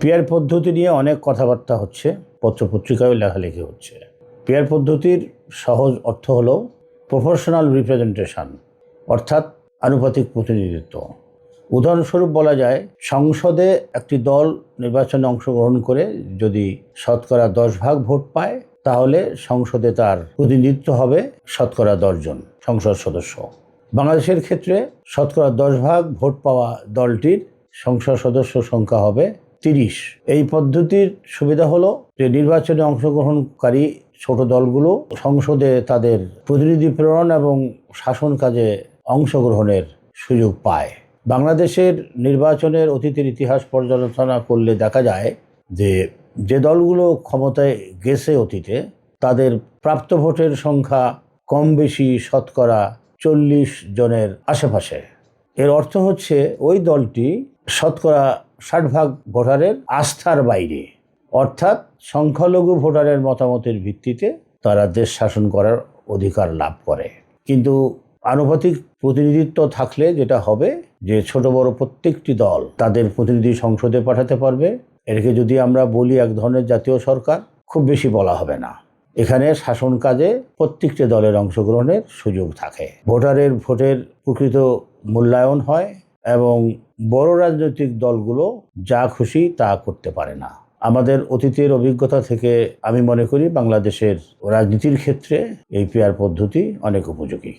Peer পদ্ধতি নিয়ে অনেক কথাবার্তা হচ্ছে পত্রপত্রিকায় লেখালেখি হচ্ছে। পিয়ার পদ্ধতির সহজ অর্থ হলো প্রফেশনাল রিপ্রেজেন্টেশন অর্থাৎ আনুপাতিক প্রতিনিধিত্ব। উদাহরণস্বরূপ বলা যায়, সংসদে একটি দল নির্বাচনে অংশগ্রহণ করে যদি শতকরা দশ ভাগ ভোট পায়, তাহলে সংসদে তার প্রতিনিধিত্ব হবে শতকরা দশজন সংসদ সদস্য। বাংলাদেশের ক্ষেত্রে শতকরা দশ ভাগ ভোট পাওয়া দলটির সংসদ সদস্য সংখ্যা হবে তিরিশ। এই পদ্ধতির সুবিধা হলো যে নির্বাচনে অংশগ্রহণকারী ছোট দলগুলো সংসদে তাদের প্রতিনিধি প্রেরণ এবং শাসন কাজে অংশগ্রহণের সুযোগ পায়। বাংলাদেশের নির্বাচনের অতীতের ইতিহাস পর্যালোচনা করলে দেখা যায় যে যে দলগুলো ক্ষমতায় গেছে অতীতে, তাদের প্রাপ্ত ভোটের সংখ্যা কম বেশি শতকরা চল্লিশ জনের আশেপাশে। এর অর্থ হচ্ছে ওই দলটি শতকরা ষাট ভাগ ভোটারের আস্থার বাইরে। অর্থাৎ সংখ্যালঘু ভোটারের মতামতের ভিত্তিতে তারা দেশ শাসন করার অধিকার লাভ করে। কিন্তু আনুপাতিক প্রতিনিধিত্ব থাকলে যেটা হবে যে ছোট বড় প্রত্যেকটি দল তাদের প্রতিনিধি সংসদে পাঠাতে পারবে। এটাকে যদি আমরা বলি এক ধরনের জাতীয় সরকার, খুব বেশি বলা হবে না। এখানে শাসন কাজে প্রত্যেকটি দলের অংশগ্রহণের সুযোগ থাকে। ভোটারের ভোটের প্রকৃত মূল্যায়ন হয় এবং বড় রাজনৈতিক দলগুলো যা খুশি তা করতে পারে না। আমাদের অতীতের অভিজ্ঞতা থেকে আমি মনে করি বাংলাদেশের রাজনীতির ক্ষেত্রে এই পেয়ার পদ্ধতি অনেক উপযোগী।